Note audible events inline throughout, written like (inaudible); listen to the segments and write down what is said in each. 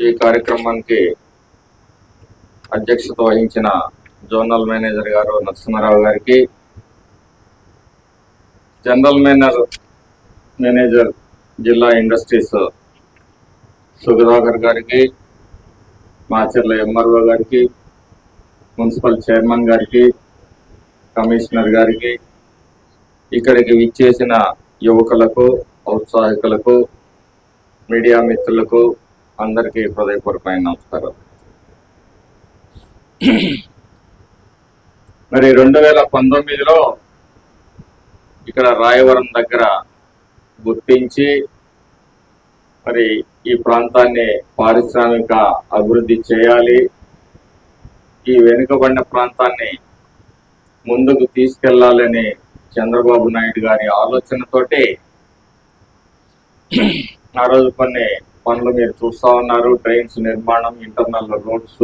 ఈ కార్యక్రమానికి అధ్యక్షత వహించిన జోనల్ మేనేజర్ గారు నరసింహారావు గారికి జనరల్ మేనేజర్ మేనేజర్ జిల్లా ఇండస్ట్రీస్ సుగదాకర్ గారికి మాచర్ల ఎంఆర్ఓ గారికి మున్సిపల్ చైర్మన్ గారికి కమిషనర్ గారికి ఇక్కడికి విచ్చేసిన యువకులకు ఔత్సాహికులకు మీడియా మిత్రులకు అందరికీ హృదయపూర్వకమైన నమస్కారం (clears throat) మరి రెండు వేల పంతొమ్మిదిలో ఇక్కడ రాయవరం దగ్గర గుర్తించి మరి ఈ ప్రాంతాన్ని పారిశ్రామిక అభివృద్ధి చేయాలి. ఈ వెనుకబడిన ప్రాంతాన్ని ముందుకు తీసుకెళ్ళాలని చంద్రబాబు నాయుడు గారి ఆలోచనతోటి (clears throat) ఆ రోజు కొన్ని పనులు మీరు చూస్తా ఉన్నారు. ట్రైన్స్ నిర్మాణం ఇంటర్నల్ రోడ్స్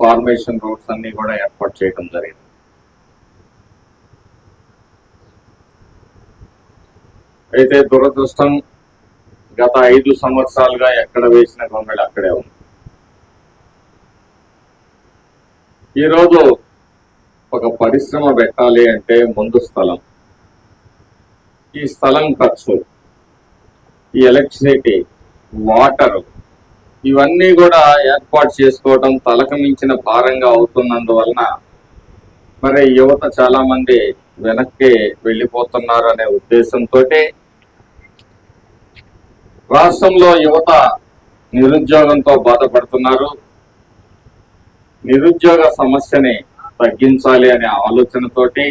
ఫార్మేషన్ రోడ్స్ అన్ని కూడా ఏర్పాటు చేయడం జరిగింది. అయితే దురదృష్టం గత ఐదు సంవత్సరాలుగా ఎక్కడ వేసిన గొంగళి అక్కడే ఉంది. ఈరోజు ఒక పరిశ్రమ పెట్టాలి అంటే ముందు స్థలం. ఈ స్థలం ఖర్చు ఈ ఎలక్ట్రిసిటీ వాటర్. ఇవన్నీ కూడా ఏర్పాటు చేసుకోవడం తలకు మించిన భారంగా అవుతున్నందువలన మరి యువత చాలా మంది వెనక్కి వెళ్ళిపోతున్నారు అనే ఉద్దేశంతో రాష్ట్రంలో యువత నిరుద్యోగంతో బాధపడుతున్నారు. నిరుద్యోగ సమస్యని తగ్గించాలి అనే ఆలోచనతోటి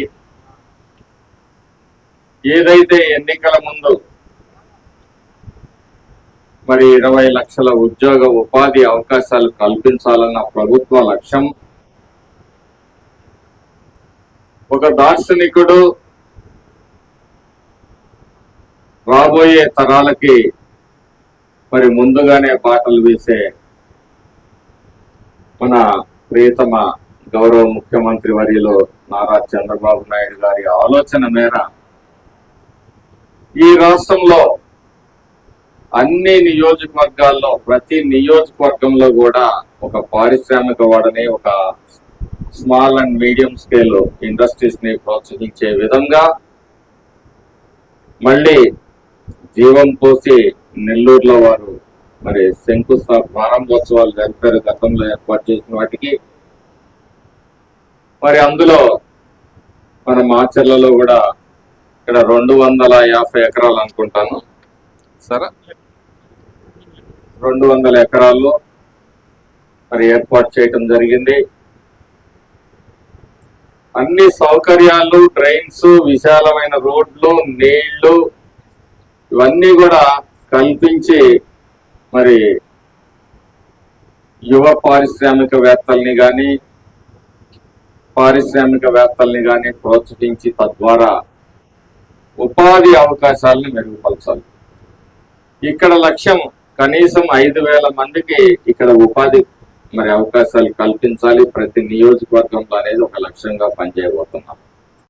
ఏదైతే ఎన్నికల ముందు మరి ఇరవై లక్షల ఉద్యోగ ఉపాధి అవకాశాలు కల్పించాలన్న ప్రభుత్వ లక్ష్యం. ఒక దార్శనికుడు రాబోయే తరాలకి మరి ముందుగానే పాటలు వేసే మన ప్రియతమ గౌరవ ముఖ్యమంత్రి వర్యులు నారా చంద్రబాబు నాయుడు గారి ఆలోచన మేర ఈ రాష్ట్రంలో అన్ని నియోజకవర్గాల్లో ప్రతి నియోజకవర్గంలో కూడా ఒక పారిశ్రామిక వాడని ఒక స్మాల్ అండ్ మీడియం స్కేల్ ఇండస్ట్రీస్ని ప్రోత్సహించే విధంగా మళ్ళీ జీవం పోసి నెల్లూరులో వారు మరి శంకుస్థా ప్రారంభోత్సవాలు జరిపారు. గతంలో ఏర్పాటు చేసిన వాటికి. మరి అందులో మన మాచర్లలో కూడా ఇక్కడ రెండు వందల యాభై ఎకరాలు అనుకుంటాను. సరే? రెండు వందల ఎకరాల్లో మరి ఏర్పాటు చేయటం జరిగింది. అన్ని సౌకర్యాలు ట్రైన్స్ విశాలమైన రోడ్లు నీళ్ళు ఇవన్నీ కూడా కల్పించి మరి యువ పారిశ్రామికవేత్తల్ని కానీ పారిశ్రామికవేత్తల్ని కానీ ప్రోత్సహించి తద్వారా ఉపాధి అవకాశాలను మెరుగుపరచాలి. ఇక్కడ లక్ష్యం కనీసం ఐదు వేల మందికి ఇక్కడ ఉపాధి మరి అవకాశాలు కల్పించాలి. ప్రతి నియోజకవర్గంలో అనేది ఒక లక్ష్యంగా పనిచేయబోతున్నాం.